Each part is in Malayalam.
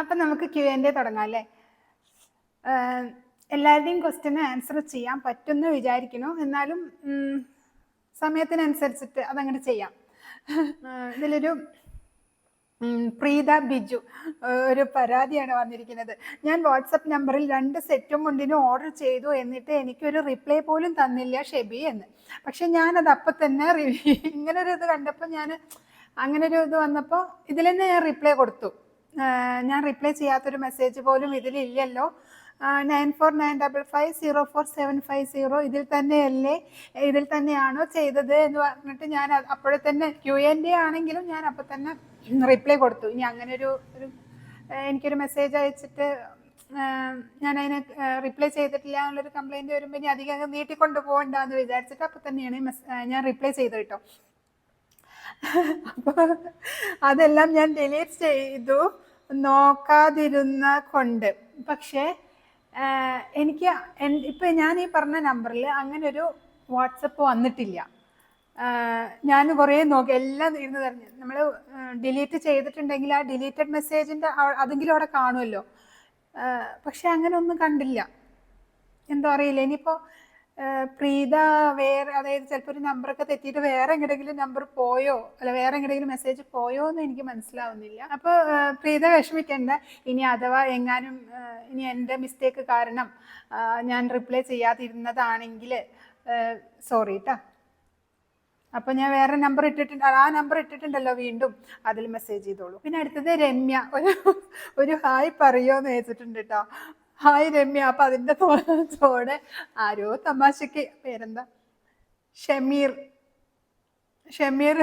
അപ്പം നമുക്ക് ക്യു എന്റെ തുടങ്ങാം അല്ലേ? എല്ലാവരുടെയും ക്വസ്റ്റ്യന് ആൻസർ ചെയ്യാൻ പറ്റുമെന്ന് വിചാരിക്കുന്നു. എന്നാലും സമയത്തിനനുസരിച്ചിട്ട് അതങ്ങനെ ചെയ്യാം. ഇതിലൊരു പ്രീത ബിജു ഒരു പരാതിയാണ് വന്നിരിക്കുന്നത്. ഞാൻ വാട്സപ്പ് നമ്പറിൽ രണ്ട് സെറ്റും മുണ്ടിനും ഓർഡർ ചെയ്തു എന്നിട്ട് എനിക്കൊരു റിപ്ലൈ പോലും തന്നില്ല ഷെബി എന്ന്. പക്ഷെ ഞാനത് അപ്പം തന്നെ ഇങ്ങനെ ഒരു ഇത് കണ്ടപ്പോൾ ഞാൻ അങ്ങനെ ഒരു ഇത് വന്നപ്പോൾ ഇതിൽ തന്നെ ഞാൻ റിപ്ലൈ കൊടുത്തു. ഞാൻ റിപ്ലൈ ചെയ്യാത്തൊരു മെസ്സേജ് പോലും ഇതിലില്ലല്ലോ. Nine four nine double five zero four seven five zero ഇതിൽ തന്നെയല്ലേ ഇതിൽ തന്നെയാണോ ചെയ്തത് എന്ന് പറഞ്ഞിട്ട് ഞാൻ അപ്പോഴത്തന്നെ അപ്പോഴെ തന്നെ ക്യു എൻ ഡി ആണെങ്കിലും ഞാൻ അപ്പോൾ തന്നെ റിപ്ലൈ കൊടുത്തു. ഇനി അങ്ങനെ ഒരു ഒരു എനിക്കൊരു മെസ്സേജ് അയച്ചിട്ട് ഞാൻ അതിനെ റിപ്ലൈ ചെയ്തിട്ടില്ല എന്നുള്ളൊരു കംപ്ലൈന്റ് വരുമ്പോൾ ഇനി അധികം നീട്ടിക്കൊണ്ട് പോകണ്ടെന്ന് വിചാരിച്ചിട്ട് അപ്പോൾ തന്നെയാണ് ഞാൻ റിപ്ലൈ ചെയ്തു കേട്ടോ. അപ്പോൾ അതെല്ലാം ഞാൻ ഡിലീറ്റ് ചെയ്തു. നോക്കാതിരുന്ന കൊണ്ട്. പക്ഷേ എനിക്ക് ഇപ്പം ഞാൻ ഈ പറഞ്ഞ നമ്പറിൽ അങ്ങനെ ഒരു വാട്സപ്പ് വന്നിട്ടില്ല. ഞാൻ കുറേ നോക്കി എല്ലാം ഇരുന്ന് പറഞ്ഞു നമ്മൾ ഡിലീറ്റ് ചെയ്തിട്ടുണ്ടെങ്കിൽ ആ ഡിലീറ്റഡ് മെസ്സേജിന്റെ അതെങ്കിലും അവിടെ കാണുമല്ലോ. പക്ഷെ അങ്ങനെ ഒന്നും കണ്ടില്ല. എന്തോ അറിയില്ല. ഇനിയിപ്പോൾ പ്രീത വേറെ അതായത് ചിലപ്പോൾ ഒരു നമ്പറൊക്കെ തെറ്റിയിട്ട് വേറെ എങ്ങടെങ്കിലും നമ്പർ പോയോ? അല്ല വേറെ എങ്ങടെങ്കിലും മെസ്സേജ് പോയോ എന്ന് എനിക്ക് മനസ്സിലാവുന്നില്ല. അപ്പോൾ പ്രീത വിഷമിക്കണ്ട. ഇനി അഥവാ എങ്ങാനും ഇനി എന്റെ മിസ്റ്റേക്ക് കാരണം ഞാൻ റിപ്ലൈ ചെയ്യാതിരുന്നതാണെങ്കിൽ സോറി കേട്ടോ അപ്പോൾ ഞാൻ വേറെ നമ്പർ ഇട്ടിട്ടുണ്ട്. ആ നമ്പർ ഇട്ടിട്ടുണ്ടല്ലോ വീണ്ടും. അതിൽ മെസ്സേജ് ചെയ്തോളൂ. പിന്നെ അടുത്തത് രമ്യ. ഒരു ഒരു ഹായ് പറയുമോന്ന് ചോദിച്ചിട്ടുണ്ട് കേട്ടോ ഹായ് രമ്യ അപ്പൊ അതിന്റെ തോടെ ആരോ തമാശക്ക് പേരെന്താ? ഷമീർ. ഷമീർ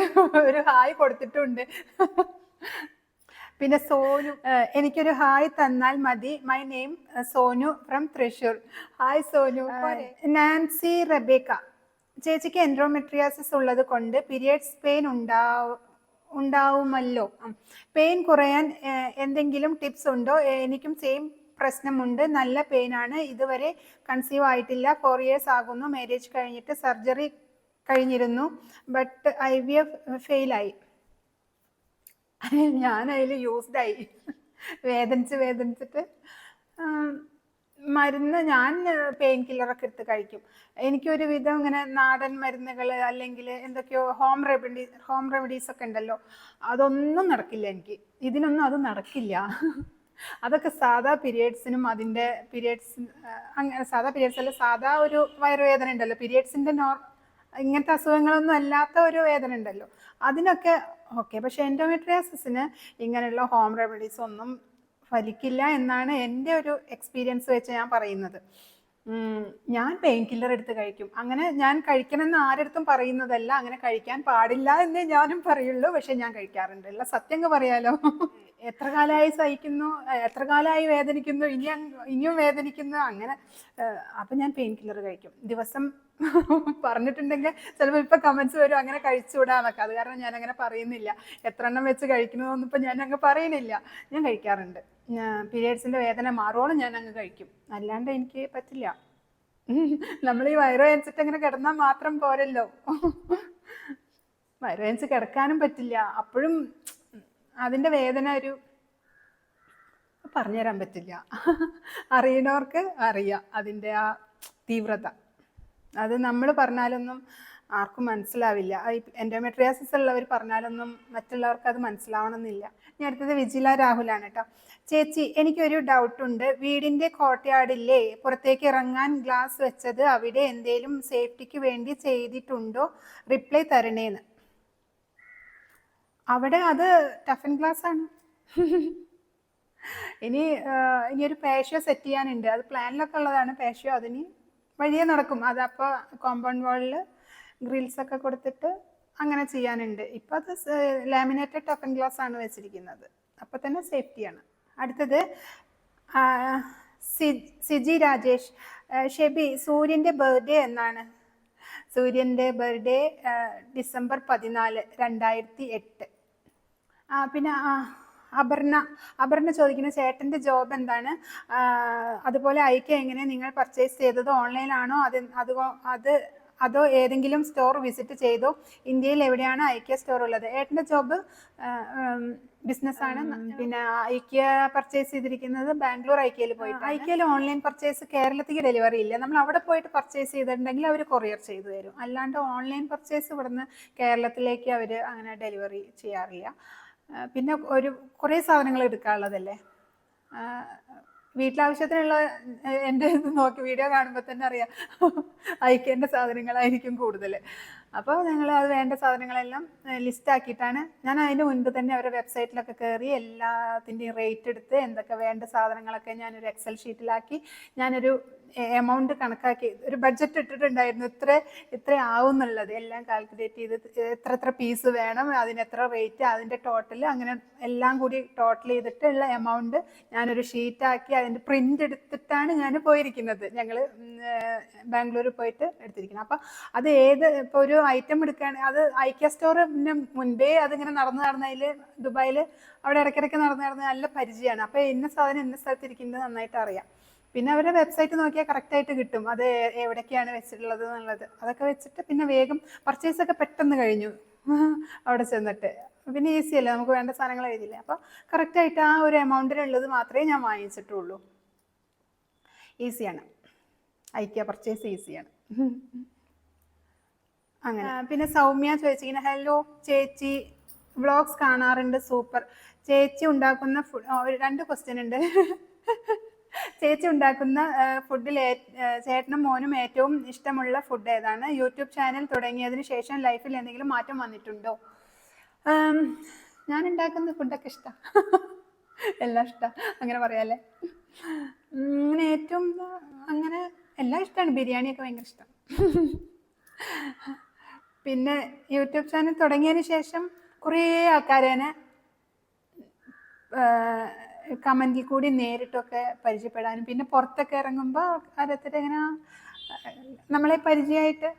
ഒരു ഹായ് കൊടുത്തിട്ടുണ്ട്. പിന്നെ സോനു എനിക്കൊരു ഹായ് തന്നാൽ മതി. My name Sonu from Thrissur hi Sonu. Nancy Rebecca. ചേച്ചിക്ക് എൻഡ്രോമെട്രിയാസിസ് ഉള്ളത് കൊണ്ട് പീരിയഡ്സ് പെയിൻ ഉണ്ടാവും ഉണ്ടാവുമല്ലോ. പെയിൻ കുറയാൻ എന്തെങ്കിലും ടിപ്സ് ഉണ്ടോ? എനിക്കും സെയിം പ്രശ്നമുണ്ട്. നല്ല പെയിനാണ്. ഇതുവരെ കൺസീവ് ആയിട്ടില്ല. ഫോർ ഇയേഴ്സ് ആകുന്നു. മാരേജ് കഴിഞ്ഞിട്ട് സർജറി കഴിഞ്ഞിരുന്നു. ബട്ട് ഐ വി എഫ് ഫെയിലായി. ഞാൻ അതിൽ യൂസ്ഡ് ആയി. വേദനിച്ച് വേദനിച്ചിട്ട്. മരുന്ന് ഞാൻ പെയിൻ കില്ലറൊക്കെ എടുത്ത് കഴിക്കും. എനിക്കൊരു വിധം ഇങ്ങനെ നാടൻ മരുന്നുകൾ അല്ലെങ്കിൽ എന്തൊക്കെയോ ഹോം റെമഡി ഹോം റെമഡീസ് ഒക്കെ ഉണ്ടല്ലോ. അതൊന്നും നടക്കില്ല എനിക്ക്. ഇതിനൊന്നും അത് നടക്കില്ല. അതൊക്കെ സാധാ പീരിയഡ്സിനും അതിന്റെ പീരിയഡ്സ് അങ്ങനെ സാധാ പീരിയഡ്സ് അല്ല സാധാ ഒരു വയറുവേദന ഉണ്ടല്ലോ. പീരിയഡ്സിന്റെ നോർ ഇങ്ങനത്തെ അസുഖങ്ങളൊന്നും അല്ലാത്ത ഒരു വേദന ഉണ്ടല്ലോ. അതിനൊക്കെ ഓക്കെ പക്ഷെ എൻഡോമെട്രിയാസിന് ഇങ്ങനെയുള്ള ഹോം റെമഡീസ് ഒന്നും ഫലിക്കില്ല എന്നാണ് എന്റെ ഒരു എക്സ്പീരിയൻസ് വെച്ച് ഞാൻ പറയുന്നത്. ഞാൻ പെയിൻ കില്ലർ എടുത്ത് കഴിക്കും. അങ്ങനെ ഞാൻ കഴിക്കണമെന്ന് ആരെടുത്തും പറയുന്നതല്ല. അങ്ങനെ കഴിക്കാൻ പാടില്ല എന്നേ ഞാനും പറയുള്ളൂ. പക്ഷെ ഞാൻ കഴിക്കാറുണ്ട്. അല്ല സത്യം അങ്ങ് പറയാലോ. എത്ര കാലമായി സഹിക്കുന്നു എത്ര കാലമായി വേദനിക്കുന്നു ഇനി ഇനിയും വേദനിക്കുന്നു അങ്ങനെ അപ്പം ഞാൻ പെയിൻ കില്ലർ കഴിക്കും. ദിവസം പറഞ്ഞിട്ടുണ്ടെങ്കിൽ ചിലപ്പോൾ ഇപ്പം കമൻസ് വരും അങ്ങനെ കഴിച്ചുകൂടാന്നൊക്കെ. അത് കാരണം ഞാൻ അങ്ങനെ പറയുന്നില്ല. എത്ര എണ്ണം വെച്ച് കഴിക്കണമെന്നൊന്നും ഇപ്പം ഞാൻ അങ്ങ് പറയുന്നില്ല. ഞാൻ കഴിക്കാറുണ്ട്. പീരിയഡ്സിന്റെ വേദന മാറുവോളം ഞാൻ അങ്ങ് കഴിക്കും. അല്ലാണ്ട് എനിക്ക് പറ്റില്ല. നമ്മൾ ഈ വയറുവേദനിച്ചിട്ട് അങ്ങനെ കിടന്നാൽ മാത്രം പോരല്ലോ. വയറുവേദനിച്ച് കിടക്കാനും പറ്റില്ല. അപ്പോഴും അതിന്റെ വേദന ഒരു പറഞ്ഞുതരാൻ പറ്റില്ല. അറിയണവർക്ക് അറിയാം അതിന്റെ ആ തീവ്രത. അത് നമ്മൾ പറഞ്ഞാലൊന്നും ആർക്കും മനസ്സിലാവില്ല. എൻഡോമെട്രിയാസിസ് ഉള്ളവർ പറഞ്ഞാലൊന്നും മറ്റുള്ളവർക്ക് അത് മനസ്സിലാവണമെന്നില്ല. ഞാൻ അടുത്തത് വിജില രാഹുലാണ് കേട്ടോ ചേച്ചി എനിക്കൊരു ഡൗട്ട് ഉണ്ട് വീടിന്റെ കോട്ടയാടില്ലേ പുറത്തേക്ക് ഇറങ്ങാൻ ഗ്ലാസ് വെച്ചത് അവിടെ എന്തേലും സേഫ്റ്റിക്ക് വേണ്ടി ചെയ്തിട്ടുണ്ടോ? റിപ്ലൈ തരണേന്ന്. അവിടെ അത് ടഫൻ ഗ്ലാസ് ആണ്. ഇനി ഇനി ഒരു പേഷ്യോ സെറ്റ് ചെയ്യാനുണ്ട്. അത് പ്ലാനിലൊക്കെ ഉള്ളതാണ്. പേഷ്യോ അതിന് വഴിയെ നടക്കും. അതപ്പോൾ കോമ്പൗണ്ട് വാളിൽ ഗ്രിൽസ് ഒക്കെ കൊടുത്തിട്ട് അങ്ങനെ ചെയ്യാനുണ്ട്. ഇപ്പം അത് ലാമിനേറ്റഡ് ടഫൻ ഗ്ലാസ് ആണ് വെച്ചിരിക്കുന്നത്. അപ്പോൾ തന്നെ സേഫ്റ്റിയാണ് അടുത്തത് സിജി രാജേഷ്. ഷെബി സൂര്യന്റെ ബർത്ത്ഡേ എന്നാണ്. സൂര്യന്റെ ബർത്ത്ഡേ ഡിസംബർ പതിനാല് രണ്ടായിരത്തി എട്ട്. പിന്നെ അപർണ അപർണ ചോദിക്കുന്ന ചേട്ടന്റെ ജോബ് എന്താണ്? അതുപോലെ ഐക്യ എങ്ങനെ നിങ്ങൾ പർച്ചേസ് ചെയ്തത്? ഓൺലൈനാണോ അത് അത് അത് അതോ ഏതെങ്കിലും സ്റ്റോർ വിസിറ്റ് ചെയ്തോ? ഇന്ത്യയിൽ എവിടെയാണ് ഐക്യ സ്റ്റോർ ഉള്ളത്? ഏട്ടന്റെ ജോബ് ബിസിനസ് ആണ്. പിന്നെ ഐക്യ പർച്ചേസ് ചെയ്തിരിക്കുന്നത് ബാംഗ്ലൂർ ഐക്യയിൽ പോയിട്ട് ഐക്യയിൽ ഓൺലൈൻ പർച്ചേസ് കേരളത്തിൽ ഡെലിവറി ഇല്ല. നമ്മൾ അവിടെ പോയിട്ട് പർച്ചേസ് ചെയ്തിട്ടുണ്ടെങ്കിൽ അവർ കൊറിയർ ചെയ്തു തരും. അല്ലാണ്ട് ഓൺലൈൻ പർച്ചേസ് ഇവിടുന്ന് കേരളത്തിലേക്ക് അവർ അങ്ങനെ ഡെലിവറി ചെയ്യാറില്ല. പിന്നെ ഒരു കുറേ സാധനങ്ങൾ എടുക്കാനുള്ളതല്ലേ? വീട്ടിലാവശ്യത്തിനുള്ള എന്റെ നോക്കി വീഡിയോ കാണുമ്പോൾ തന്നെ അറിയാം. അയക്കേണ്ട സാധനങ്ങളായിരിക്കും കൂടുതൽ അപ്പോൾ ഞങ്ങൾ അത് വേണ്ട സാധനങ്ങളെല്ലാം ലിസ്റ്റ് ആക്കിയിട്ടാണ്. ഞാൻ അതിന് മുൻപ് തന്നെ അവരുടെ വെബ്സൈറ്റിലൊക്കെ കയറി എല്ലാത്തിന്റെയും റേറ്റ് എടുത്ത് എന്തൊക്കെ വേണ്ട സാധനങ്ങളൊക്കെ ഞാനൊരു എക്സൽ ഷീറ്റിലാക്കി ഞാനൊരു എമൗണ്ട് കണക്കാക്കി ഒരു ബഡ്ജറ്റ് ഇട്ടിട്ടുണ്ടായിരുന്നു ഇത്ര ഇത്ര ആവും എന്നുള്ളത് എല്ലാം കാൽക്കുലേറ്റ് ചെയ്ത് എത്ര എത്ര പീസ് വേണം അതിന് എത്ര റേറ്റ് അതിന്റെ ടോട്ടൽ അങ്ങനെ എല്ലാം കൂടി ടോട്ടൽ ചെയ്തിട്ടുള്ള എമൗണ്ട് ഞാനൊരു ഷീറ്റാക്കി അതിന്റെ പ്രിന്റ് എടുത്തിട്ടാണ് ഞാൻ പോയിരിക്കുന്നത്. ഞങ്ങൾ ബാംഗ്ലൂർ പോയിട്ട് എടുത്തിരിക്കുന്നത്. അപ്പോൾ അത് ഏത് ഇപ്പോൾ ഒരു ഐറ്റം എടുക്കുകയാണെങ്കിൽ അത് ഐക്യ സ്റ്റോറിന് മുൻപേ അതിങ്ങനെ നടന്ന് നടന്നതിൽ ദുബായിൽ അവിടെ ഇടയ്ക്കിടയ്ക്ക് നടന്നു നടന്ന് നല്ല പരിചയമാണ്. അപ്പോൾ ഇന്ന സാധനം ഇന്ന സ്ഥലത്ത് ഇരിക്കുന്നത് നന്നായിട്ട് അറിയാം. പിന്നെ അവരുടെ വെബ്സൈറ്റ് നോക്കിയാൽ കറക്റ്റായിട്ട് കിട്ടും. അത് എവിടേക്കാണ് വെച്ചിട്ടുള്ളത് എന്നുള്ളത്. അതൊക്കെ വെച്ചിട്ട് പിന്നെ വേഗം പർച്ചേസ് ഒക്കെ പെട്ടെന്ന് കഴിഞ്ഞു. അവിടെ ചെന്നിട്ട്. പിന്നെ ഈസി അല്ലേ? നമുക്ക് വേണ്ട സാധനങ്ങൾ എഴുതില്ലേ അപ്പോൾ കറക്റ്റായിട്ട് ആ ഒരു എമൗണ്ടിനുള്ളത് മാത്രമേ ഞാൻ വാങ്ങിച്ചിട്ടുള്ളൂ. ഈസിയാണ് ഐക്യ പർച്ചേസ് ഈസിയാണ് അങ്ങനെ. പിന്നെ സൗമ്യ ചോദിച്ചു. ചോദിച്ചിങ്ങനെ ഹലോ ചേച്ചി. വ്ളോഗ്സ് കാണാറുണ്ട്. സൂപ്പർ. ചേച്ചി ഉണ്ടാക്കുന്ന ഫുഡ് രണ്ട് ക്വസ്റ്റ്യൻ ഉണ്ട്. ചേച്ചി ഉണ്ടാക്കുന്ന ഫുഡിൽ ചേട്ടനും മോനും ഏറ്റവും ഇഷ്ടമുള്ള ഫുഡ് ഏതാണ്? യൂട്യൂബ് ചാനൽ തുടങ്ങിയതിന് ശേഷം ലൈഫിൽ എന്തെങ്കിലും മാറ്റം വന്നിട്ടുണ്ടോ? ഞാൻ ഉണ്ടാക്കുന്ന ഫുഡൊക്കെ ഇഷ്ടം. എല്ലാം ഇഷ്ടം. അങ്ങനെ പറയാല്ലേ? അങ്ങനെ ഏറ്റവും അങ്ങനെ എല്ലാം ഇഷ്ടമാണ് ബിരിയാണിയൊക്കെ ഭയങ്കര ഇഷ്ടം. പിന്നെ യൂട്യൂബ് ചാനൽ തുടങ്ങിയതിന് ശേഷം കുറേ ആൾക്കാരേനെ കമന്റിൽ കൂടി നേരിട്ടൊക്കെ പരിചയപ്പെടാനും. പിന്നെ പുറത്തൊക്കെ ഇറങ്ങുമ്പോൾ ഓരോരുത്തർ ഇങ്ങനെ നമ്മളെ പരിചയമായിട്ട്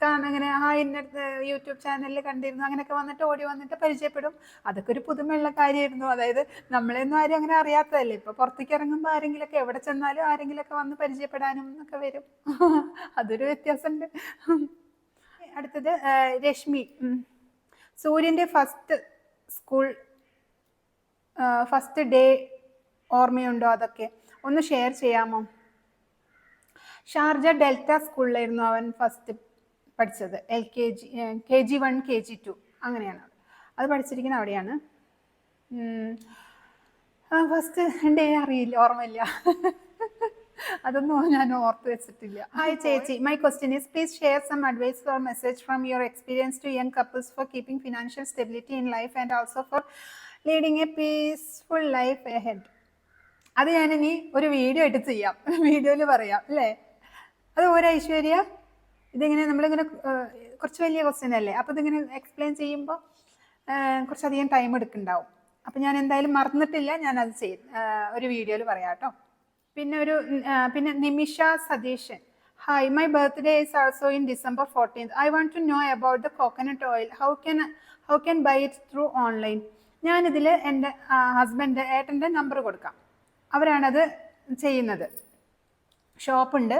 കാരണം അങ്ങനെ ആ ഇന്നടുത്ത് യൂട്യൂബ് ചാനലിൽ കണ്ടിരുന്നു അങ്ങനെയൊക്കെ വന്നിട്ട് ഓടി വന്നിട്ട് പരിചയപ്പെടും. അതൊക്കെ ഒരു പുതുമയുള്ള കാര്യമായിരുന്നു. അതായത് നമ്മളെയൊന്നും ആരും അങ്ങനെ അറിയാത്തതല്ലേ. ഇപ്പോൾ പുറത്തേക്ക് ഇറങ്ങുമ്പോൾ ആരെങ്കിലുമൊക്കെ എവിടെ ചെന്നാലും ആരെങ്കിലുമൊക്കെ വന്ന് പരിചയപ്പെടാനും എന്നൊക്കെ വരും. അതൊരു വ്യത്യാസമുണ്ട്. അടുത്തത് രശ്മി. സൂര്യന്റെ ഫസ്റ്റ് സ്കൂൾ ഫസ്റ്റ് ഡേ ഓർമ്മയുണ്ടോ അതൊക്കെ? ഒന്ന് ഷെയർ ചെയ്യാമോ? ഷാർജ ഡെൽറ്റ സ്കൂളിലായിരുന്നു അവൻ ഫസ്റ്റ് പഠിച്ചത്. L K G K G one K G two അങ്ങനെയാണ് അത് പഠിച്ചിരിക്കുന്നത് അവിടെയാണ്. ഫസ്റ്റ് ഡേ അറിയില്ല ഓർമ്മയില്ല. അതൊന്നും ഞാൻ ഓർത്ത് വെച്ചിട്ടില്ല. ഹായ് ചേച്ചി. My question is please share some advice for message from your experience to young couples for keeping financial stability in life and also for leading a peaceful life ahead അത് ഞാനിനി ഒരു വീഡിയോ ആയിട്ട് ചെയ്യാം. വീഡിയോയിൽ പറയാം അല്ലേ? അത് ഓരോ ഐശ്വര്യ ഇതിങ്ങനെ നമ്മളിങ്ങനെ കുറച്ച് വലിയ ക്വസ്റ്റ്യൻ അല്ലേ? അപ്പോൾ ഇതിങ്ങനെ എക്സ്പ്ലെയിൻ ചെയ്യുമ്പോൾ കുറച്ചധികം ടൈം എടുക്കുന്നുണ്ടാവും. അപ്പം ഞാൻ എന്തായാലും മറന്നിട്ടില്ല ഞാൻ അത് ചെയ്യും ഒരു വീഡിയോയിൽ പറയാം കേട്ടോ. പിന്നെ ഒരു പിന്നെ Nimisha Satheesan. Hi my birthday is also in December fourteenth I want to know about the coconut oil how can how can buy it through online ഞാനിതിൽ എന്റെ ഹസ്ബൻഡ് ഏട്ടന്റെ നമ്പർ കൊടുക്കാം. അവരാണത് ചെയ്യുന്നത്. ഷോപ്പുണ്ട്.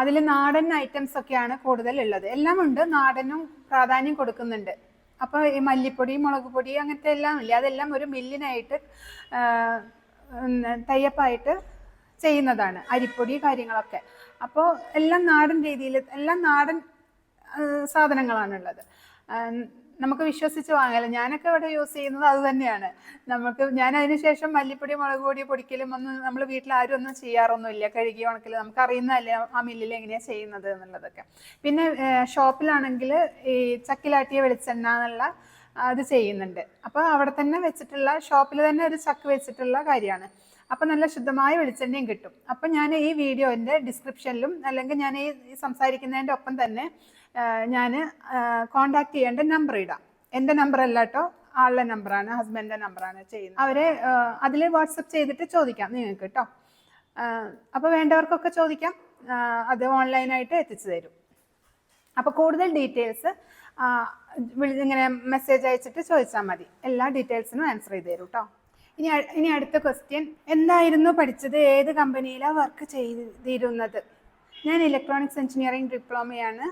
അതിൽ നാടൻ ഐറ്റംസ് ഒക്കെയാണ് കൂടുതൽ ഉള്ളത് എല്ലാം ഉണ്ട് നാടനും പ്രാധാന്യം കൊടുക്കുന്നുണ്ട്. അപ്പോൾ ഈ മല്ലിപ്പൊടി മുളക് പൊടി അങ്ങനത്തെ എല്ലാം ഇല്ല അതെല്ലാം ഒരു മില്ലിനായിട്ട് തയ്യപ്പായിട്ട് ചെയ്യുന്നതാണ്. അരിപ്പൊടി കാര്യങ്ങളൊക്കെ. അപ്പോൾ എല്ലാം നാടൻ രീതിയിൽ എല്ലാം നാടൻ സാധനങ്ങളാണുള്ളത്. നമുക്ക് വിശ്വസിച്ച് വാങ്ങാലോ. ഞാനൊക്കെ ഇവിടെ യൂസ് ചെയ്യുന്നത് അത് തന്നെയാണ്. നമുക്ക് ഞാൻ അതിന് ശേഷം മല്ലിപ്പൊടി മുളക് പൊടി പൊടിക്കലും ഒന്നും നമ്മൾ വീട്ടിൽ ആരും ഒന്നും ചെയ്യാറൊന്നുമില്ല. കഴുകി ഉണക്കൽ നമുക്ക് അറിയുന്നതല്ലേ ആ മില്ലിൽ എങ്ങനെയാണ് ചെയ്യുന്നത് എന്നുള്ളതൊക്കെ. പിന്നെ ഷോപ്പിലാണെങ്കിൽ ഈ ചക്കിലാട്ടിയ വെളിച്ചെണ്ണ എന്നുള്ള അത് ചെയ്യുന്നുണ്ട്. അപ്പോൾ അവിടെ തന്നെ വെച്ചിട്ടുള്ള ഷോപ്പിൽ തന്നെ ഒരു ചക്ക് വെച്ചിട്ടുള്ള കാര്യമാണ്. അപ്പോൾ നല്ല ശുദ്ധമായ വെളിച്ചെണ്ണയും കിട്ടും. അപ്പോൾ ഞാൻ ഈ വീഡിയോന്റെ ഡിസ്ക്രിപ്ഷനിലും അല്ലെങ്കിൽ ഞാൻ ഈ സംസാരിക്കുന്നതിന്റെ ഒപ്പം തന്നെ ഞാൻ കോണ്ടാക്ട് ചെയ്യേണ്ട നമ്പർ ഇടാം. എന്റെ നമ്പർ അല്ല കേട്ടോ ആളുടെ നമ്പറാണ് ഹസ്ബൻഡിന്റെ നമ്പറാണ് ചെയ്യുന്നത്. അവരെ അതിൽ വാട്സപ്പ് ചെയ്തിട്ട് ചോദിക്കാം നിങ്ങൾക്ക് കേട്ടോ അപ്പോൾ വേണ്ടവർക്കൊക്കെ ചോദിക്കാം. അത് ഓൺലൈനായിട്ട് എത്തിച്ചു തരും. അപ്പോൾ കൂടുതൽ ഡീറ്റെയിൽസ് ഇങ്ങനെ മെസ്സേജ് അയച്ചിട്ട് ചോദിച്ചാൽ മതി. എല്ലാ ഡീറ്റെയിൽസിനും ആൻസർ ചെയ്ത് തരും കേട്ടോ ഇനി ഇനി അടുത്ത ക്വസ്റ്റ്യൻ എന്തായിരുന്നു പഠിച്ചത്? ഏത് കമ്പനിയിലാണ് വർക്ക് ചെയ്തിരുന്നത്? ഞാൻ ഇലക്ട്രോണിക്സ് എഞ്ചിനീയറിംഗ് ഡിപ്ലോമയാണ്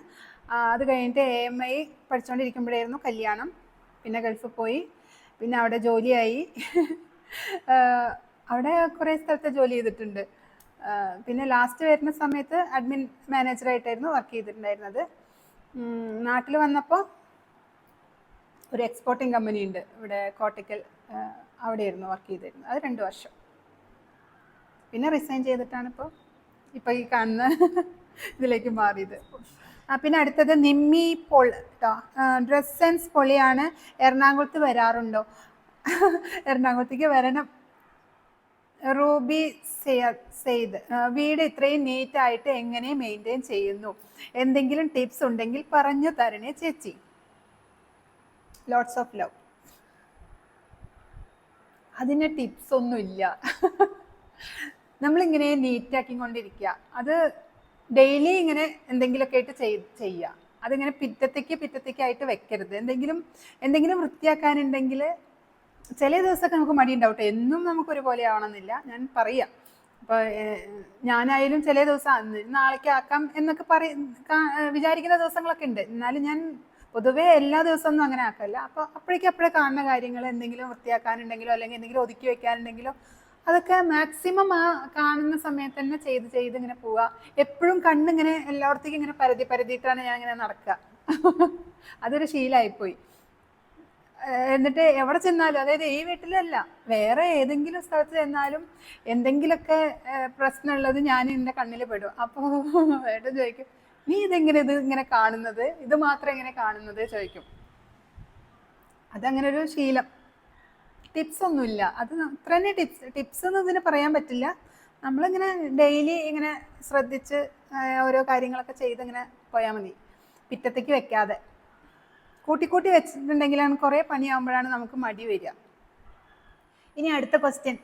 അത് കഴിഞ്ഞിട്ട് എ എം ഐ പഠിച്ചുകൊണ്ടിരിക്കുമ്പോഴായിരുന്നു കല്യാണം. പിന്നെ ഗൾഫിൽ പോയി. പിന്നെ അവിടെ ജോലിയായി. അവിടെ കുറേ സ്ഥലത്ത് ജോലി ചെയ്തിട്ടുണ്ട്. പിന്നെ ലാസ്റ്റ് വരുന്ന സമയത്ത് അഡ്മിൻ മാനേജറായിട്ടായിരുന്നു വർക്ക് ചെയ്തിട്ടുണ്ടായിരുന്നത്. നാട്ടിൽ വന്നപ്പോൾ ഒരു എക്സ്പോർട്ടിംഗ് കമ്പനി ഉണ്ട്. ഇവിടെ കോട്ടയ്ക്കൽ അവിടെയായിരുന്നു വർക്ക് ചെയ്തിരുന്നത്. അത് രണ്ട് വർഷം. പിന്നെ റിസൈൻ ചെയ്തിട്ടാണ് ഇപ്പോൾ ഇപ്പോൾ ഈ കാണുന്ന ഇതിലേക്ക് മാറിയത്. പിന്നെ അടുത്തത് നിമ്മി പൊൾ കേട്ടോ ഡ്രസ് സെൻസ് പൊളിയാണ് എറണാകുളത്ത് വരാറുണ്ടോ? എറണാകുളത്തേക്ക് വരണം. റൂബി സെയ്ത് വീട് ഇത്രയും നീറ്റ് ആയിട്ട് എങ്ങനെ മെയിന്റെയിൻ ചെയ്യുന്നു? എന്തെങ്കിലും ടിപ്സ് ഉണ്ടെങ്കിൽ പറഞ്ഞു തരണേ ചേച്ചി. ലോട്ട്സ് ഓഫ് ലവ് അതിന് ടിപ്സ് ഒന്നുമില്ല. നമ്മളിങ്ങനെ നീറ്റാക്കി കൊണ്ടിരിക്കുക അത് ഡെയിലി ഇങ്ങനെ എന്തെങ്കിലുമൊക്കെ ആയിട്ട് ചെയ് ചെയ്യുക അതിങ്ങനെ പിറ്റത്തേക്ക് പിറ്റത്തേക്കായിട്ട് വെക്കരുത്. എന്തെങ്കിലും എന്തെങ്കിലും വൃത്തിയാക്കാനുണ്ടെങ്കിൽ ചില ദിവസമൊക്കെ നമുക്ക് മടി ഉണ്ടാവട്ടെ എന്നും നമുക്ക് ഒരുപോലെ ആവണമെന്നില്ല. ഞാൻ പറയാം. അപ്പോൾ ഞാനായാലും ചില ദിവസം നാളേക്ക് ആക്കാം എന്നൊക്കെ പറയ വിചാരിക്കുന്ന ദിവസങ്ങളൊക്കെ ഉണ്ട്. എന്നാലും ഞാൻ പൊതുവേ എല്ലാ ദിവസമൊന്നും അങ്ങനെ ആക്കല്ല. അപ്പോൾ അപ്പോഴേക്കും അപ്പോഴേ കാണുന്ന കാര്യങ്ങൾ എന്തെങ്കിലും വൃത്തിയാക്കാനുണ്ടെങ്കിലോ അല്ലെങ്കിൽ എന്തെങ്കിലും ഒതുക്കി വെക്കാനുണ്ടെങ്കിലോ അതൊക്കെ മാക്സിമം ആ കാണുന്ന സമയത്ത് തന്നെ ചെയ്ത് ചെയ്ത് ഇങ്ങനെ പോവുക. എപ്പോഴും കണ്ണിങ്ങനെ എല്ലായിടത്തേക്കും ഇങ്ങനെ പരതി പരതിയിട്ടാണ് ഞാൻ ഇങ്ങനെ നടക്കുക. അതൊരു ശീലമായിപ്പോയി എന്നിട്ട് എവിടെ ചെന്നാലും അതായത് ഈ വീട്ടിലല്ല വേറെ ഏതെങ്കിലും സ്ഥലത്ത് ചെന്നാലും എന്തെങ്കിലുമൊക്കെ പ്രശ്നമുള്ളത് ഞാൻ എന്റെ കണ്ണിൽ പെടും. അപ്പോൾ ഏട്ടൻ ചോദിക്കും നീ ഇതെങ്ങനെ ഇത് ഇങ്ങനെ കാണുന്നത്? ഇത് മാത്രം എങ്ങനെ കാണുന്നത്? ചോദിക്കും. അതങ്ങനെ ഒരു ശീലം. ടിപ്സ് ഒന്നുമില്ല അത് അത്ര തന്നെ ടിപ്സ്. ടിപ്സ് ഒന്നും ഇതിന് പറയാൻ പറ്റില്ല. നമ്മളിങ്ങനെ ഡെയിലി ഇങ്ങനെ ശ്രദ്ധിച്ച് ഓരോ കാര്യങ്ങളൊക്കെ ചെയ്ത് ഇങ്ങനെ പോയാൽ മതി. പിറ്റത്തേക്ക് വെക്കാതെ. കൂട്ടിക്കൂട്ടി വെച്ചിട്ടുണ്ടെങ്കിലാണ് കുറേ പണിയാകുമ്പോഴാണ് നമുക്ക് മടി വരിക. ഇനി അടുത്ത question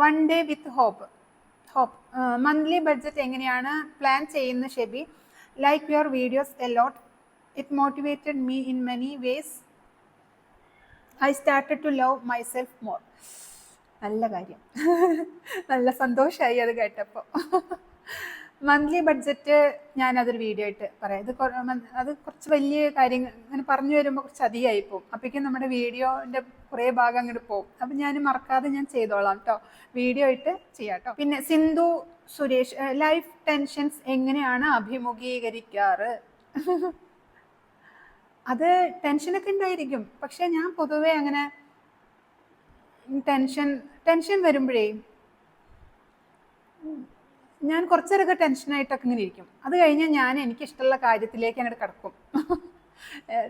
one day with hope hope monthly budget എങ്ങനെയാണ് പ്ലാൻ ചെയ്യുന്ന Shebi? Like your videos a lot it motivated me in many ways I started to love myself more നല്ല കാര്യം. നല്ല സന്തോഷമായി അത് കേട്ടപ്പോൾ മന്ത്ലി ബഡ്ജറ്റ് ഞാൻ അതൊരു വീഡിയോ ആയിട്ട് പറയാം. ഇത് അത് കുറച്ച് വലിയ കാര്യങ്ങൾ ഇങ്ങനെ പറഞ്ഞു വരുമ്പോൾ കുറച്ച് അധികമായി പോകും അപ്പോഴേക്കും നമ്മുടെ വീഡിയോന്റെ കുറേ ഭാഗം അങ്ങോട്ട് പോകും അപ്പം ഞാൻ മറക്കാതെ ഞാൻ ചെയ്തോളാം കേട്ടോ വീഡിയോ ആയിട്ട് ചെയ്യാം കേട്ടോ പിന്നെ സിന്ധു സുരേഷ് ലൈഫ് ടെൻഷൻസ് എങ്ങനെയാണ് അഭിമുഖീകരിക്കാറ്? അത് ടെൻഷനൊക്കെ ഉണ്ടായിരിക്കും. പക്ഷെ ഞാൻ പൊതുവേ അങ്ങനെ ടെൻഷൻ ടെൻഷൻ വരുമ്പോഴേ ഞാൻ കുറച്ചേരൊക്കെ ടെൻഷനായിട്ടൊക്കെ ഇങ്ങനെ ഇരിക്കും. അത് കഴിഞ്ഞാൽ ഞാൻ എനിക്കിഷ്ടമുള്ള കാര്യത്തിലേക്ക് അങ്ങോട്ട് കിടക്കും.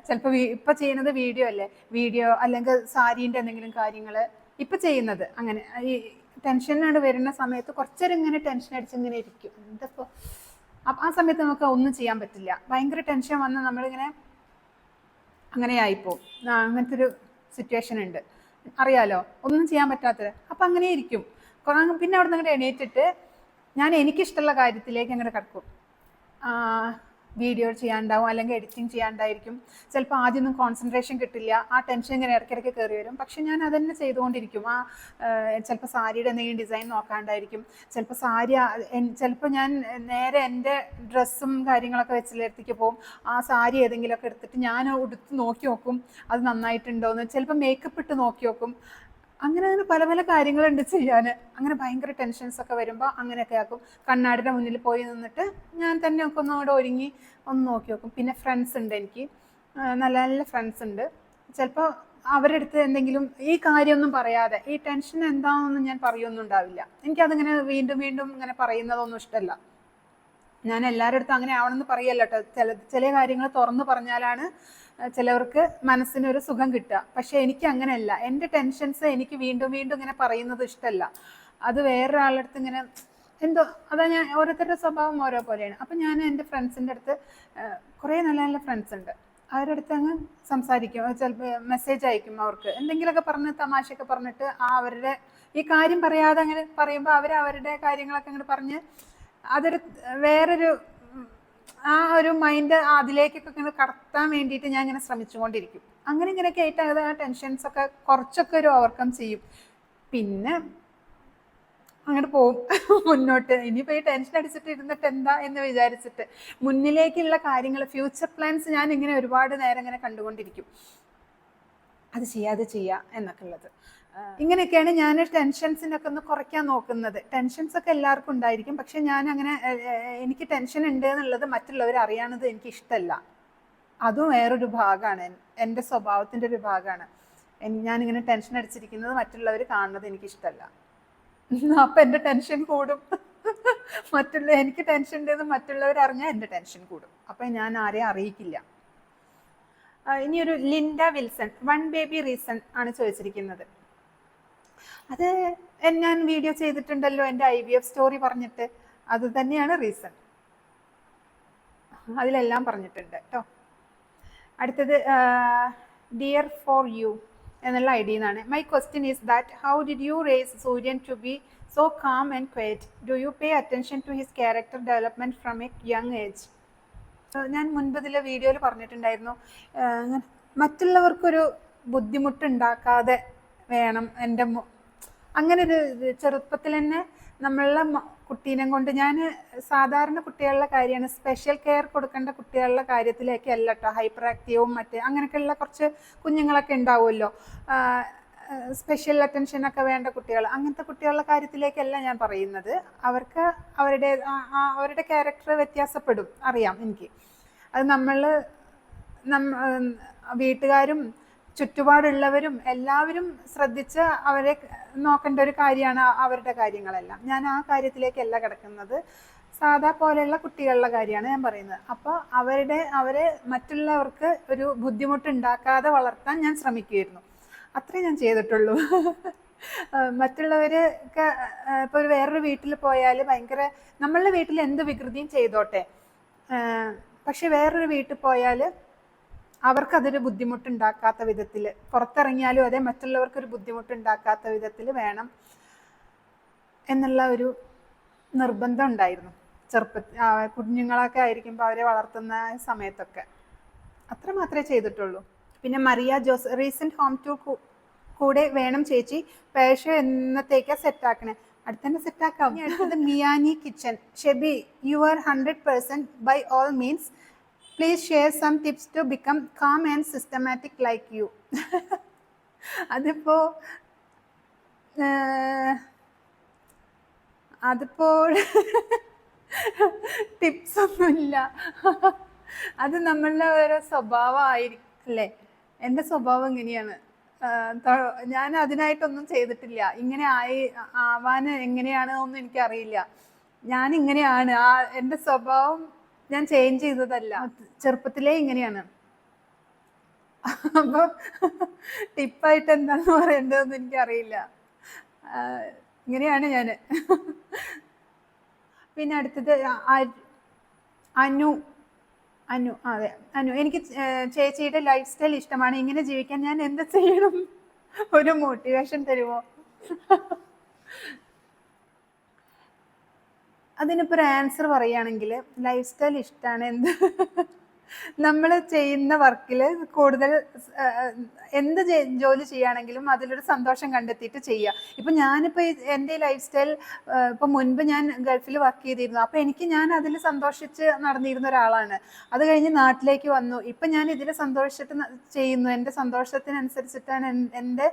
ചിലപ്പോൾ ഇപ്പം ചെയ്യുന്നത് വീഡിയോ അല്ലേ? വീഡിയോ അല്ലെങ്കിൽ സാരീന്റെ എന്തെങ്കിലും കാര്യങ്ങൾ ഇപ്പം ചെയ്യുന്നത്. അങ്ങനെ ഈ ടെൻഷനാണ് വരുന്ന സമയത്ത് കുറച്ചേരം ഇങ്ങനെ ടെൻഷൻ അടിച്ച് ഇങ്ങനെ ഇരിക്കും. എന്തപ്പോൾ ആ സമയത്ത് നമുക്ക് ഒന്നും ചെയ്യാൻ പറ്റില്ല. ഭയങ്കര ടെൻഷൻ വന്ന് നമ്മളിങ്ങനെ അങ്ങനെ ആയിപ്പോവും ആ, അങ്ങനത്തെ ഒരു സിറ്റുവേഷൻ ഉണ്ട്. അറിയാലോ? ഒന്നും ചെയ്യാൻ പറ്റാത്തത്. അപ്പം അങ്ങനെ ഇരിക്കും പിന്നെ അവിടെ നിന്ന് എണീറ്റിട്ട് ഞാൻ എനിക്കിഷ്ടമുള്ള കാര്യത്തിലേക്ക് അങ്ങനെ കിടക്കും. വീഡിയോ ചെയ്യാണ്ടാവും അല്ലെങ്കിൽ എഡിറ്റിംഗ് ചെയ്യാണ്ടായിരിക്കും. ചിലപ്പോൾ ആദ്യമൊന്നും കോൺസെൻട്രേഷൻ കിട്ടില്ല. ആ ടെൻഷൻ ഇങ്ങനെ ഇടയ്ക്കിടയ്ക്ക് കയറി വരും. പക്ഷെ ഞാൻ അതന്നെ ചെയ്തുകൊണ്ടിരിക്കും. ആ ചിലപ്പോൾ സാരിയുടെ എന്തെങ്കിലും ഡിസൈൻ നോക്കാണ്ടായിരിക്കും. ചിലപ്പോൾ സാരി ചിലപ്പോൾ ഞാൻ നേരെ എന്റെ ഡ്രസ്സും കാര്യങ്ങളൊക്കെ വെച്ചിടത്തേക്ക് പോകും. ആ സാരി ഏതെങ്കിലുമൊക്കെ എടുത്തിട്ട് ഞാൻ ഉടുത്ത് നോക്കി നോക്കും. അത് നന്നായിട്ടുണ്ടോയെന്ന് ചിലപ്പോൾ മേക്കപ്പ് ഇട്ട് നോക്കി നോക്കും. അങ്ങനെ അങ്ങനെ പല പല കാര്യങ്ങളുണ്ട് ചെയ്യാൻ അങ്ങനെ ഭയങ്കര ടെൻഷൻസ് ഒക്കെ വരുമ്പോൾ അങ്ങനെയൊക്കെ ആക്കും. കണ്ണാടിയുടെ മുന്നിൽ പോയി നിന്നിട്ട് ഞാൻ തന്നെ ഒക്കെ ഒന്നുകൂടെ ഒരുങ്ങി ഒന്ന് നോക്കി നോക്കും. പിന്നെ ഫ്രണ്ട്സ് ഉണ്ട് എനിക്ക്. നല്ല നല്ല ഫ്രണ്ട്സ് ഉണ്ട്. ചിലപ്പോൾ അവരെടുത്ത് എന്തെങ്കിലും ഈ കാര്യമൊന്നും പറയാതെ ഈ ടെൻഷൻ എന്താണെന്നൊന്നും ഞാൻ പറയൊന്നും ഉണ്ടാവില്ല. എനിക്കതിങ്ങനെ വീണ്ടും വീണ്ടും ഇങ്ങനെ പറയുന്നതൊന്നും ഇഷ്ടമല്ല ഞാൻ എല്ലാവരുടെ അടുത്തും അങ്ങനെ ആവണമെന്ന് പറയല്ലോ ചില ചില കാര്യങ്ങൾ തുറന്നു പറഞ്ഞാലാണ് ചിലവർക്ക് മനസ്സിനൊരു സുഖം കിട്ടുക. പക്ഷേ എനിക്ക് അങ്ങനെയല്ല. എന്റെ ടെൻഷൻസ് എനിക്ക് വീണ്ടും വീണ്ടും ഇങ്ങനെ പറയുന്നത് ഇഷ്ടമല്ല അത് വേറൊരാളുടെ അടുത്ത് ഇങ്ങനെ എന്തോ അതാ ഞാൻ ഓരോരുത്തരുടെ സ്വഭാവം ഓരോ പോലെയാണ്. അപ്പം ഞാൻ എന്റെ ഫ്രണ്ട്സിന്റെ അടുത്ത് കുറേ നല്ല നല്ല ഫ്രണ്ട്സ് ഉണ്ട്. അവരുടെ അടുത്ത് അങ്ങ് സംസാരിക്കും. ചിലപ്പോൾ മെസ്സേജ് അയക്കും അവർക്ക്. എന്തെങ്കിലുമൊക്കെ പറഞ്ഞ് തമാശയൊക്കെ പറഞ്ഞിട്ട് ആ അവരുടെ ഈ കാര്യം പറയാതെ അങ്ങനെ പറയുമ്പോൾ അവർ അവരുടെ കാര്യങ്ങളൊക്കെ അങ്ങോട്ട് പറഞ്ഞ് അതൊരു വേറൊരു ആ ഒരു മൈൻഡ് അതിലേക്കൊക്കെ ഇങ്ങനെ കടത്താൻ വേണ്ടിയിട്ട് ഞാൻ ഇങ്ങനെ ശ്രമിച്ചുകൊണ്ടിരിക്കും. അങ്ങനെ ഇങ്ങനെയൊക്കെ ആയിട്ട് ആ ടെൻഷൻസ് ഒക്കെ കുറച്ചൊക്കെ ഒരു ഓവർകം ചെയ്യും. പിന്നെ അങ്ങോട്ട് പോകും മുന്നോട്ട്. ഇനിയിപ്പോൾ ഈ ടെൻഷൻ അടിച്ചിട്ട് ഇരുന്നിട്ട് എന്താ എന്ന് വിചാരിച്ചിട്ട് മുന്നിലേക്കുള്ള കാര്യങ്ങൾ ഫ്യൂച്ചർ പ്ലാൻസ് ഞാൻ ഇങ്ങനെ ഒരുപാട് നേരം ഇങ്ങനെ കണ്ടുകൊണ്ടിരിക്കും. അത് ചെയ്യാതെ ചെയ്യുക എന്നൊക്കെ ഉള്ളത്. ഇങ്ങനെയൊക്കെയാണ് ഞാൻ ടെൻഷൻസിനൊക്കെ ഒന്ന് കുറയ്ക്കാൻ നോക്കുന്നത്. ടെൻഷൻസ് ഒക്കെ എല്ലാവർക്കും ഉണ്ടായിരിക്കും. പക്ഷെ ഞാൻ അങ്ങനെ എനിക്ക് ടെൻഷൻ ഉണ്ട് എന്നുള്ളത് മറ്റുള്ളവർ അറിയാണത് എനിക്ക് ഇഷ്ടമല്ല അതും വേറൊരു ഭാഗമാണ് എൻ- എന്റെ സ്വഭാവത്തിന്റെ ഒരു ഭാഗമാണ് ഞാൻ ഞാനിങ്ങനെ ടെൻഷൻ അടിച്ചിരിക്കുന്നത് മറ്റുള്ളവർ കാണുന്നത് എനിക്ക് ഇഷ്ടമല്ല അപ്പം എന്റെ ടെൻഷൻ കൂടും. മറ്റുള്ള എനിക്ക് ടെൻഷൻ ഉണ്ടെന്ന് മറ്റുള്ളവർ അറിഞ്ഞാൽ എന്റെ ടെൻഷൻ കൂടും. അപ്പം ഞാൻ ആരെയും അറിയിക്കില്ല. ഇനിയൊരു Linda Wilson one baby reason ആണ് ചോദിച്ചിരിക്കുന്നത്. അത് ഞാൻ വീഡിയോ ചെയ്തിട്ടുണ്ടല്ലോ എന്റെ ഐ വി എഫ് സ്റ്റോറി പറഞ്ഞിട്ട്. അത് തന്നെയാണ് റീസൺ അതിലെല്ലാം പറഞ്ഞിട്ടുണ്ട് കേട്ടോ അടുത്തത് ഡിയർ ഫോർ യു എന്നുള്ള ഐ ഡിന്നാണ് my question is that how did you raise Suryan to be so calm and quiet do you pay attention to his character development from a young age ഞാൻ മുൻപതിലെ വീഡിയോയിൽ പറഞ്ഞിട്ടുണ്ടായിരുന്നു. മറ്റുള്ളവർക്കൊരു ബുദ്ധിമുട്ടുണ്ടാക്കാതെ വേണം എന്റെ അങ്ങനെ ഒരു ചെറുപ്പത്തിൽ തന്നെ നമ്മളുടെ കുട്ടീനെ കൊണ്ട് ഞാൻ സാധാരണ കുട്ടികളുടെ കാര്യമാണ് സ്പെഷ്യൽ കെയർ കൊടുക്കേണ്ട കുട്ടികളുടെ കാര്യത്തിലേക്ക് അല്ല കേട്ടോ ഹൈപ്പർ ആക്റ്റീവും മറ്റേ അങ്ങനെയൊക്കെയുള്ള കുറച്ച് കുഞ്ഞുങ്ങളൊക്കെ ഉണ്ടാവുമല്ലോ. സ്പെഷ്യൽ അറ്റൻഷൻ ഒക്കെ വേണ്ട കുട്ടികൾ. അങ്ങനത്തെ കുട്ടികളുടെ കാര്യത്തിലേക്കല്ല ഞാൻ പറയുന്നത്. അവർക്ക് അവരുടെ അവരുടെ ക്യാരക്ടർ വ്യത്യാസപ്പെടും. അറിയാം എനിക്ക്. അത് നമ്മൾ നമ്മ വീട്ടുകാരും ചുറ്റുപാടുള്ളവരും എല്ലാവരും ശ്രദ്ധിച്ച് അവരെ നോക്കേണ്ട ഒരു കാര്യമാണ് അവരുടെ കാര്യങ്ങളെല്ലാം. ഞാൻ ആ കാര്യത്തിലേക്കല്ല കിടക്കുന്നത്. സാധാ പോലെയുള്ള കുട്ടികളുടെ കാര്യമാണ് ഞാൻ പറയുന്നത്. അപ്പോൾ അവരുടെ അവരെ മറ്റുള്ളവർക്ക് ഒരു ബുദ്ധിമുട്ടുണ്ടാക്കാതെ വളർത്താൻ ഞാൻ ശ്രമിക്കുമായിരുന്നു അത്രേ ഞാൻ ചെയ്തിട്ടുള്ളൂ. മറ്റുള്ളവർക്ക് ഇപ്പോൾ ഒരു വേറൊരു വീട്ടിൽ പോയാൽ ഭയങ്കര നമ്മളുടെ വീട്ടിൽ എന്ത് വികൃതിയും ചെയ്തോട്ടെ. പക്ഷെ വേറൊരു വീട്ടിൽ പോയാൽ അവർക്കതൊരു ബുദ്ധിമുട്ടുണ്ടാക്കാത്ത വിധത്തിൽ പുറത്തിറങ്ങിയാലും അതെ മറ്റുള്ളവർക്കൊരു ബുദ്ധിമുട്ടുണ്ടാക്കാത്ത വിധത്തിൽ വേണം എന്നുള്ള ഒരു നിർബന്ധം ഉണ്ടായിരുന്നു ചെറുപ്പ കുഞ്ഞുങ്ങളൊക്കെ ആയിരിക്കുമ്പോൾ അവരെ വളർത്തുന്ന സമയത്തൊക്കെ. അത്ര മാത്രമേ ചെയ്തിട്ടുള്ളൂ. പിന്നെ Mariya Jose recent home to കൂടെ വേണം ചേച്ചി പേഷോ എന്നത്തേക്കാണ് സെറ്റാക്കണേ? അടുത്തന്നെ സെറ്റ് ആക്കാം ഇനി അടുത്തത് മിയാനി kitchen Shebi you are hundred percent by all means please share some tips to become calm and systematic like you അതിപ്പോൾ അതിപ്പോൾ ടിപ്സ് ഒന്നുമില്ല. അത് നമ്മളുടെ ഓരോ സ്വഭാവമായിരിക്കും അല്ലേ എന്റെ സ്വഭാവം ഇങ്ങനെയാണ്. ഞാൻ അതിനായിട്ടൊന്നും ചെയ്തിട്ടില്ല. ഇങ്ങനെ ആയി ആവാൻ എങ്ങനെയാണ് ഒന്നും എനിക്കറിയില്ല. ഞാൻ ഇങ്ങനെയാണ്. ആ എന്റെ സ്വഭാവം ഞാൻ ചേഞ്ച് ചെയ്തതല്ല. ചെറുപ്പത്തിലേ ഇങ്ങനെയാണ്. അപ്പോൾ ടിപ്പായിട്ട് എന്താന്ന് പറയേണ്ടതെന്ന് എനിക്കറിയില്ല. ഇങ്ങനെയാണ് ഞാൻ പിന്നെ അടുത്തത് അനു അനു അതെ അനു. എനിക്ക് ചേച്ചിയുടെ ലൈഫ് സ്റ്റൈൽ ഇഷ്ടമാണ്. ഇങ്ങനെ ജീവിക്കാൻ ഞാൻ എന്ത് ചെയ്യണം? ഒരു മോട്ടിവേഷൻ തരുമോ? അതിനിപ്പോൾ ഒരു ആൻസർ പറയുകയാണെങ്കിൽ ലൈഫ് സ്റ്റൈൽ ഇഷ്ടമാണ് എന്ത്? നമ്മൾ ചെയ്യുന്ന വർക്കിൽ കൂടുതൽ എന്ത് ജോലി ചെയ്യുകയാണെങ്കിലും അതിലൊരു സന്തോഷം കണ്ടെത്തിയിട്ട് ചെയ്യുക. ഇപ്പം ഞാനിപ്പോൾ എന്റെ ലൈഫ് സ്റ്റൈൽ ഇപ്പം മുൻപ് ഞാൻ ഗൾഫിൽ വർക്ക് ചെയ്തിരുന്നു. അപ്പോൾ എനിക്ക് ഞാൻ അതിൽ സന്തോഷിച്ച് നടന്നിരുന്ന ഒരാളാണ്. അത് കഴിഞ്ഞ് നാട്ടിലേക്ക് വന്നു. ഇപ്പം ഞാൻ ഇതിൽ സന്തോഷിച്ചിട്ട് ചെയ്യുന്നു. എന്റെ സന്തോഷത്തിനനുസരിച്ചിട്ടാണ് എന്റെ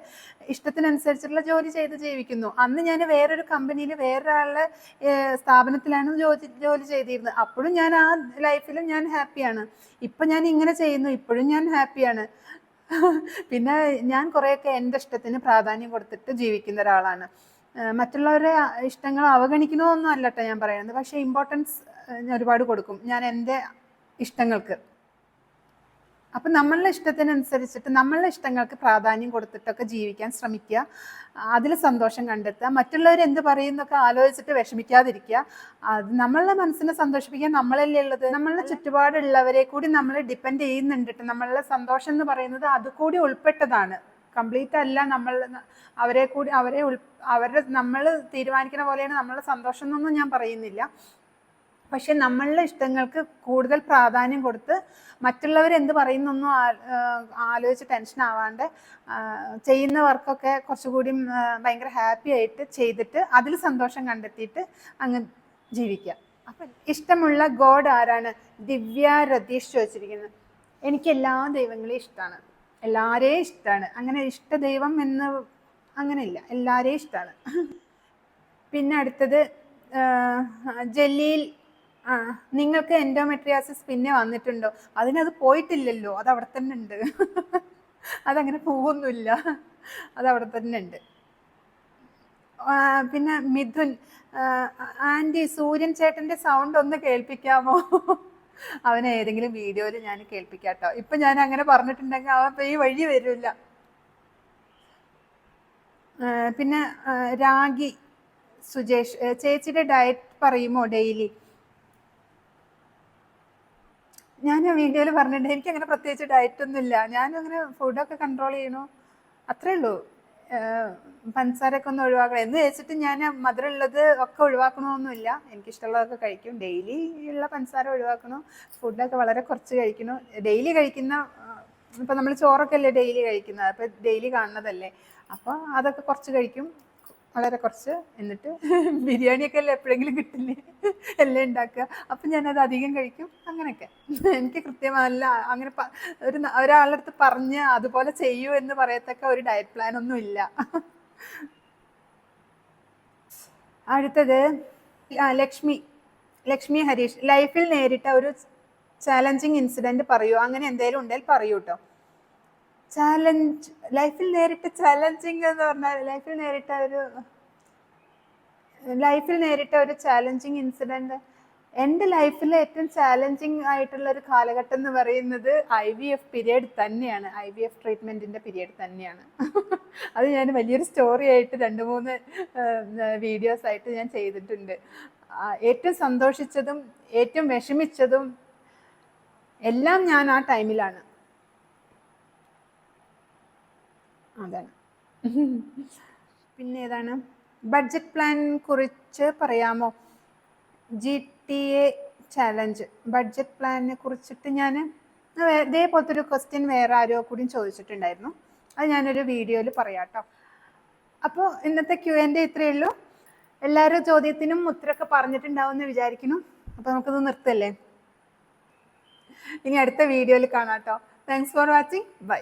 ഇഷ്ടത്തിനനുസരിച്ചുള്ള ജോലി ചെയ്ത് ജീവിക്കുന്നു. അന്ന് ഞാൻ വേറൊരു കമ്പനിയിൽ വേറൊരാളുടെ സ്ഥാപനത്തിലാണ് ജോലി ജോലി ചെയ്തിരുന്നത്. അപ്പോഴും ഞാൻ ആ ലൈഫിലും ഞാൻ ഹാപ്പിയാണ് ഇപ്പം ഞാൻ ഇങ്ങനെ ചെയ്യുന്നു ഇപ്പോഴും ഞാൻ ഹാപ്പിയാണ് പിന്നെ ഞാൻ കുറേയൊക്കെ എന്റെ ഇഷ്ടത്തിന് പ്രാധാന്യം കൊടുത്തിട്ട് ജീവിക്കുന്ന ഒരാളാണ്. മറ്റുള്ളവരെ ഇഷ്ടങ്ങൾ അവഗണിക്കണമെന്നൊന്നും ഞാൻ പറയുന്നത്. പക്ഷേ ഇമ്പോർട്ടൻസ് ഞാൻ ഒരുപാട് കൊടുക്കും. ഞാൻ എന്റെ ഇഷ്ടങ്ങൾക്ക്. അപ്പം നമ്മളുടെ ഇഷ്ടത്തിനനുസരിച്ചിട്ട് നമ്മളുടെ ഇഷ്ടങ്ങൾക്ക് പ്രാധാന്യം കൊടുത്തിട്ടൊക്കെ ജീവിക്കാൻ ശ്രമിക്കുക. അതിൽ സന്തോഷം കണ്ടെത്തുക. മറ്റുള്ളവർ എന്ത് പറയുന്നൊക്കെ ആലോചിച്ചിട്ട് വിഷമിക്കാതിരിക്കുക. അത് നമ്മളുടെ മനസ്സിനെ സന്തോഷിപ്പിക്കാൻ നമ്മളല്ലേ ഉള്ളത്. നമ്മളുടെ ചുറ്റുപാടുള്ളവരെ കൂടി നമ്മൾ ഡിപ്പെൻഡ് ചെയ്യുന്നുണ്ട്ട്ടോ. നമ്മളുടെ സന്തോഷം എന്ന് പറയുന്നത് അതുകൂടി ഉൾപ്പെട്ടതാണ്. കംപ്ലീറ്റ് അല്ല നമ്മൾ അവരെ കൂടി അവരെ അവരുടെ നമ്മൾ തീരുമാനിക്കുന്ന പോലെയാണ് നമ്മളുടെ സന്തോഷം എന്നൊന്നും ഞാൻ പറയുന്നില്ല. പക്ഷെ നമ്മളുടെ ഇഷ്ടങ്ങൾക്ക് കൂടുതൽ പ്രാധാന്യം കൊടുത്ത് മറ്റുള്ളവർ എന്ത് പറയുന്നൊന്നും ആലോചിച്ച് ടെൻഷൻ ആവാണ്ട് ചെയ്യുന്ന വർക്കൊക്കെ കുറച്ചുകൂടി ഭയങ്കര ഹാപ്പി ആയിട്ട് ചെയ്തിട്ട് അതിൽ സന്തോഷം കണ്ടെത്തിയിട്ട് അങ്ങ് ജീവിക്കുക. അപ്പം ഇഷ്ടമുള്ള ഗോഡ് ആരാണ്? ദിവ്യ രതീഷ് ചോദിച്ചിരിക്കുന്നത് എനിക്ക് എല്ലാ ദൈവങ്ങളെയും ഇഷ്ടമാണ് എല്ലാവരെയും ഇഷ്ടമാണ് അങ്ങനെ ഇഷ്ട ദൈവം എന്ന് അങ്ങനെയില്ല. എല്ലാവരെയും ഇഷ്ടമാണ് പിന്നെ അടുത്തത് ജലീൽ ആ നിങ്ങൾക്ക് എൻഡോമെട്രിയാസിസ് പിന്നെ വന്നിട്ടുണ്ടോ? അതിനത് പോയിട്ടില്ലല്ലോ അത് അവിടെ തന്നെ ഉണ്ട്. അതങ്ങനെ പോകുന്നില്ല അത് അവിടെ തന്നെ ഉണ്ട്. പിന്നെ മിഥുൻ ആന്റി സൂര്യൻ ചേട്ടന്റെ സൗണ്ട് ഒന്ന് കേൾപ്പിക്കാമോ? അവനെ ഏതെങ്കിലും വീഡിയോയിൽ ഞാൻ കേൾപ്പിക്കാട്ടോ. ഇപ്പം ഞാൻ അങ്ങനെ പറഞ്ഞിട്ടുണ്ടെങ്കിൽ അവൻ ഈ വഴി വരില്ല. പിന്നെ രാഗി സുജേഷ് ചേച്ചിയുടെ ഡയറ്റ് പറയുമോ ഡെയിലി ഞാൻ വീഡിയോയിൽ പറഞ്ഞിട്ടുണ്ട് എനിക്ക് അങ്ങനെ പ്രത്യേകിച്ച് ഡയറ്റ് ഒന്നുമില്ല ഞാനും അങ്ങനെ ഫുഡൊക്കെ കൺട്രോൾ ചെയ്യണു അത്രേ ഉള്ളൂ. പഞ്ചസാരയൊക്കെ ഒന്ന് ഒഴിവാക്കണം. എന്ന് വെച്ചിട്ട് ഞാൻ മധുരമുള്ളത് ഒക്കെ ഒഴിവാക്കണമെന്നില്ല എനിക്കിഷ്ടമുള്ളതൊക്കെ കഴിക്കും. ഡെയിലി ഉള്ള പഞ്ചസാര ഒഴിവാക്കണം. ഫുഡൊക്കെ വളരെ കുറച്ച് കഴിക്കണു. ഡെയിലി കഴിക്കുന്ന ഇപ്പം നമ്മൾ ചോറൊക്കെ അല്ലേ ഡെയിലി കഴിക്കുന്നത്? അപ്പം ഡെയിലി കാണുന്നതല്ലേ? അപ്പോൾ അതൊക്കെ കുറച്ച് കഴിക്കും. വളരെ കുറച്ച് എന്നിട്ട് ബിരിയാണിയൊക്കെ അല്ലേ എപ്പോഴെങ്കിലും കിട്ടില്ലേ? എല്ലാം ഉണ്ടാക്കുക. അപ്പം ഞാനത് അധികം കഴിക്കും. അങ്ങനെയൊക്കെ. എനിക്ക് കൃത്യമല്ല അങ്ങനെ ഒരു ഒരാളുടെ അടുത്ത് പറഞ്ഞ് അതുപോലെ ചെയ്യൂ എന്ന് പറയത്തക്ക ഒരു ഡയറ്റ് പ്ലാൻ ഒന്നും ഇല്ല. അടുത്തത് ലക്ഷ്മി. ലക്ഷ്മി ഹരീഷ്. ലൈഫിൽ നേരിട്ട ഒരു ചാലഞ്ചിങ് ഇൻസിഡന്റ് പറയൂ. അങ്ങനെ എന്തെങ്കിലും ഉണ്ടെങ്കിൽ പറയൂ കേട്ടോ ചാലഞ്ച് ലൈഫിൽ നേരിട്ട ചാലഞ്ചിങ് എന്ന് പറഞ്ഞാൽ ലൈഫിൽ നേരിട്ട ഒരു ലൈഫിൽ നേരിട്ട ഒരു ചാലഞ്ചിങ് ഇൻസിഡന്റ് എന്റെ ലൈഫിൽ ഏറ്റവും ചാലഞ്ചിങ് ആയിട്ടുള്ള ഒരു കാലഘട്ടം എന്ന് പറയുന്നത് ഐ വി എഫ് പീരിയഡ് തന്നെയാണ്. ഐ വി എഫ് ട്രീറ്റ്മെന്റിന്റെ പീരിയഡ് തന്നെയാണ്. അത് ഞാൻ വലിയൊരു സ്റ്റോറി ആയിട്ട് രണ്ട് മൂന്ന് വീഡിയോസ് ആയിട്ട് ഞാൻ ചെയ്തിട്ടുണ്ട്. ഏറ്റവും സന്തോഷിച്ചതും ഏറ്റവും വിഷമിച്ചതും എല്ലാം ഞാൻ ആ ടൈമിലാണ് അതാണ് പിന്നെ ഏതാണ്? ബഡ്ജറ്റ് പ്ലാൻ കുറിച്ച് പറയാമോ? G T A challenge. Budget പ്ലാനിനെ കുറിച്ചിട്ട് ഞാൻ ഇതേപോലത്തെ ഒരു ക്വസ്റ്റ്യൻ വേറെ ആരോ കൂടി ചോദിച്ചിട്ടുണ്ടായിരുന്നു. അത് ഞാനൊരു വീഡിയോയിൽ പറയാം കേട്ടോ അപ്പോൾ ഇന്നത്തെ ക്യു എന്റെ ഇത്രയേ ഉള്ളൂ. എല്ലാവരും ചോദ്യത്തിനും ഉത്തരമൊക്കെ പറഞ്ഞിട്ടുണ്ടാവും എന്ന് വിചാരിക്കുന്നു. അപ്പോൾ നമുക്കിത് നിർത്തല്ലേ? ഇനി അടുത്ത വീഡിയോയിൽ കാണാം കേട്ടോ. Thanks for watching bye